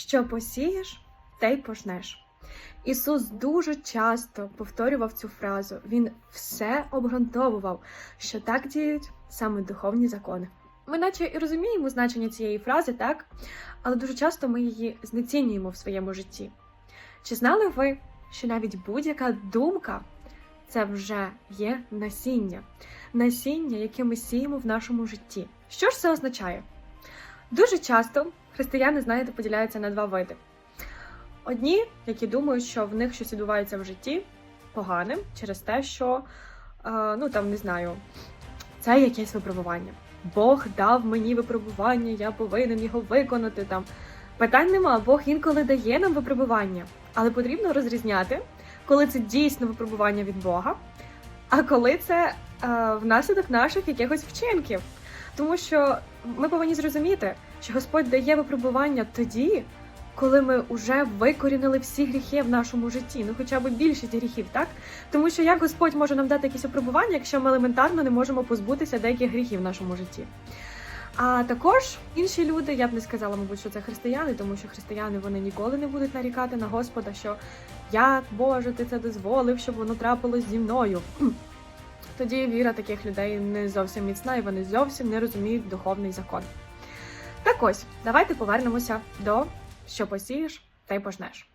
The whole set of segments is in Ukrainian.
Що посієш, те й пожнеш. Ісус дуже часто повторював цю фразу. Він все обґрунтовував, що так діють саме духовні закони. Ми наче і розуміємо значення цієї фрази, так? Але дуже часто ми її знецінюємо в своєму житті. Чи знали ви, що навіть будь-яка думка це вже є насіння? Насіння, яке ми сіємо в нашому житті. Що ж це означає? Дуже часто християни, знаєте, поділяються на два види. Одні, які думають, що в них щось відбувається в житті поганим через те, що, е, ну там не знаю, це якесь випробування. Бог дав мені випробування, я повинен його виконати. Там питань нема, Бог інколи дає нам випробування, але потрібно розрізняти, коли це дійсно випробування від Бога, а коли це е, внаслідок наших якихось вчинків. Тому що ми повинні зрозуміти, що Господь дає випробування тоді, коли ми вже викорінили всі гріхи в нашому житті, ну хоча б більшість гріхів, так? Тому що як Господь може нам дати якісь випробування, якщо ми елементарно не можемо позбутися деяких гріхів в нашому житті. А також інші люди, я б не сказала, мабуть, що це християни, тому що християни вони ніколи не будуть нарікати на Господа, що як Боже, ти це дозволив, щоб воно трапилось зі мною. Тоді віра таких людей не зовсім міцна, і вони зовсім не розуміють духовний закон. Так ось, давайте повернемося до що посієш, та й пожнеш.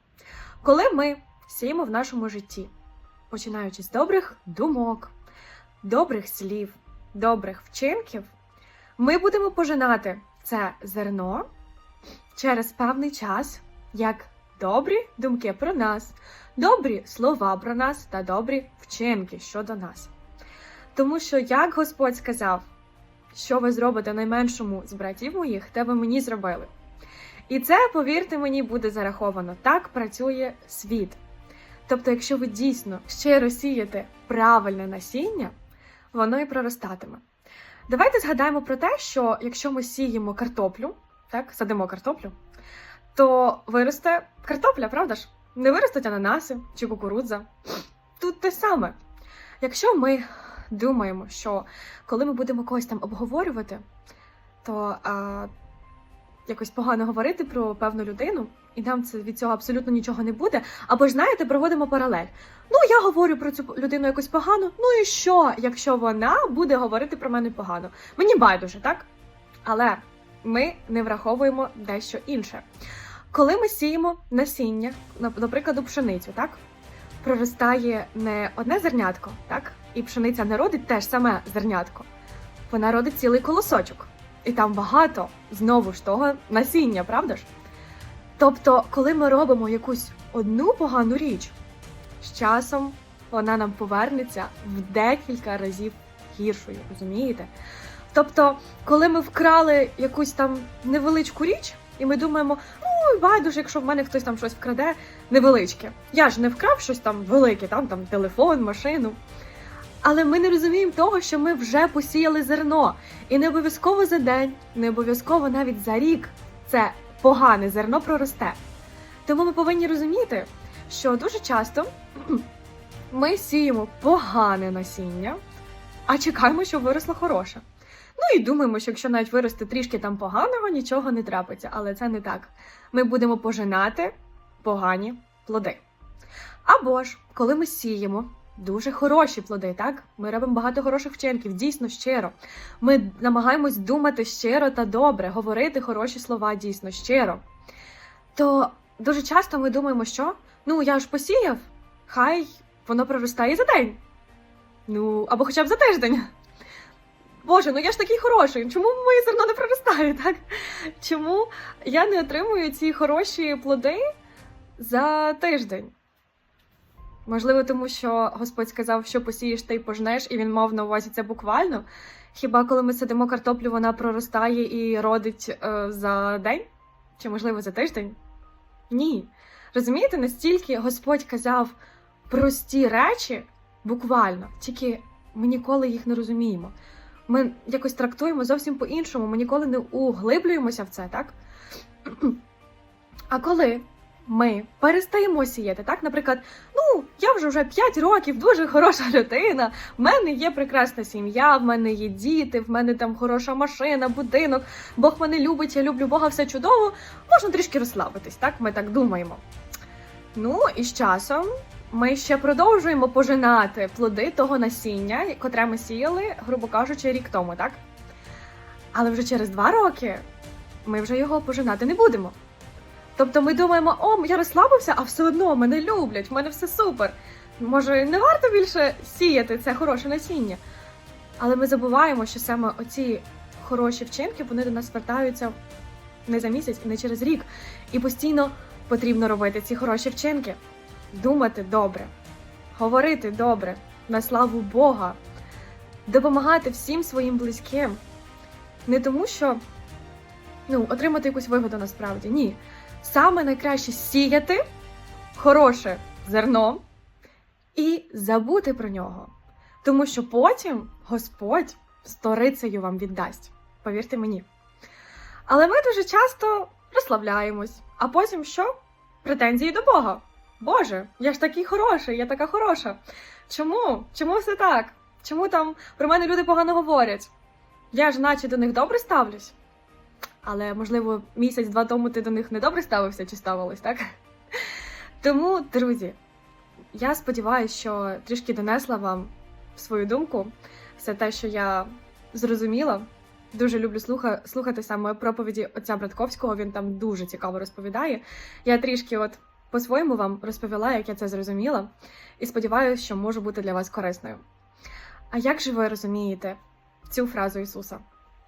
Коли ми сіємо в нашому житті, починаючи з добрих думок, добрих слів, добрих вчинків, ми будемо пожинати це зерно через певний час, як добрі думки про нас, добрі слова про нас та добрі вчинки щодо нас. Тому що, як Господь сказав, що ви зробите найменшому з братів моїх, те ви мені зробили. І це, повірте мені, буде зараховано. Так працює світ. Тобто, якщо ви дійсно щиро сієте правильне насіння, воно і проростатиме. Давайте згадаємо про те, що якщо ми сіємо картоплю, так, садимо картоплю, то виросте картопля, правда ж? Не виростуть ананаси чи кукурудза. Тут те саме. Якщо ми думаємо, що коли ми будемо когось там обговорювати, то а, якось погано говорити про певну людину, і нам це від цього абсолютно нічого не буде. Або ж знаєте, проводимо паралель. Ну, я говорю про цю людину якось погано. Ну і що, якщо вона буде говорити про мене погано? Мені байдуже, так? Але ми не враховуємо дещо інше. Коли ми сіємо насіння, нап- наприклад, пшеницю, так? Проростає не одне зернятко, так? І пшениця не родить теж саме зернятко. Вона родить цілий колосочок. І там багато знову ж того насіння, правда ж? Тобто, коли ми робимо якусь одну погану річ, з часом вона нам повернеться в декілька разів гіршою, розумієте? Тобто, коли ми вкрали якусь там невеличку річ, і ми думаємо, ну байдуже, якщо в мене хтось там щось вкраде невеличке. Я ж не вкрав щось там велике, там, там телефон, машину. Але ми не розуміємо того, що ми вже посіяли зерно. І не обов'язково за день, не обов'язково навіть за рік це погане зерно проросте. Тому ми повинні розуміти, що дуже часто ми сіємо погане насіння, а чекаємо, щоб виросло хороше. Ну і думаємо, що якщо навіть виросте трішки там поганого, нічого не трапиться, але це не так. Ми будемо пожинати погані плоди. Або ж, коли ми сіємо дуже хороші плоди, так? Ми робимо багато хороших вчинків, дійсно щиро. Ми намагаємось думати щиро та добре, говорити хороші слова дійсно щиро. То дуже часто ми думаємо, що ну я ж посіяв, хай воно проростає за день. Ну, або хоча б за тиждень. Боже, ну я ж такий хороший. Чому моє зерно не проростає, так? Чому я не отримую ці хороші плоди за тиждень? Можливо, тому що Господь сказав, що посієш, ти й пожнеш, і він мав на увазі це буквально. Хіба коли ми садимо картоплю, вона проростає і родить е, за день? Чи, можливо, за тиждень? Ні. Розумієте, настільки Господь казав прості речі, буквально, тільки ми ніколи їх не розуміємо. Ми якось трактуємо зовсім по-іншому, ми ніколи не углиблюємося в це, так? А коли ми перестаємо сіяти, так, наприклад, ну я вже вже 5 років, дуже хороша людина. В мене є прекрасна сім'я, в мене є діти, в мене там хороша машина, будинок. Бог мене любить, я люблю Бога, все чудово. Можна трішки розслабитись, так? Ми так думаємо. Ну і з часом ми ще продовжуємо пожинати плоди того насіння, котре ми сіяли, грубо кажучи, рік тому, так? Але вже через два роки ми вже його пожинати не будемо. Тобто ми думаємо, о, я розслабився, а все одно мене люблять, в мене все супер. Може, не варто більше сіяти це хороше насіння. Але ми забуваємо, що саме оці хороші вчинки вони до нас звертаються не за місяць і не через рік. І постійно потрібно робити ці хороші вчинки, думати добре, говорити добре, на славу Бога, допомагати всім своїм близьким. Не тому, що ну, отримати якусь вигоду насправді. Ні. Саме найкраще сіяти хороше зерно і забути про нього. Тому що потім Господь сторицею вам віддасть. Повірте мені. Але ми дуже часто розслабляємось, а потім що? Претензії до Бога. Боже, я ж такий хороший, я така хороша. Чому? Чому все так? Чому там про мене люди погано говорять? Я ж наче до них добре ставлюсь. Але, можливо, місяць-два тому ти до них не добре ставився чи ставилась, так? Тому, друзі, я сподіваюся, що трішки донесла вам свою думку, все те, що я зрозуміла. Дуже люблю слуха, слухати саме проповіді отця Братковського. Він там дуже цікаво розповідає. Я трішки, от по-своєму вам розповіла, як я це зрозуміла, і сподіваюся, що можу бути для вас корисною. А як же ви розумієте цю фразу Ісуса?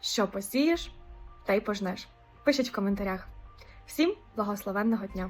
Що посієш, та й пожнеш? Пишіть в коментарях. Всім благословенного дня!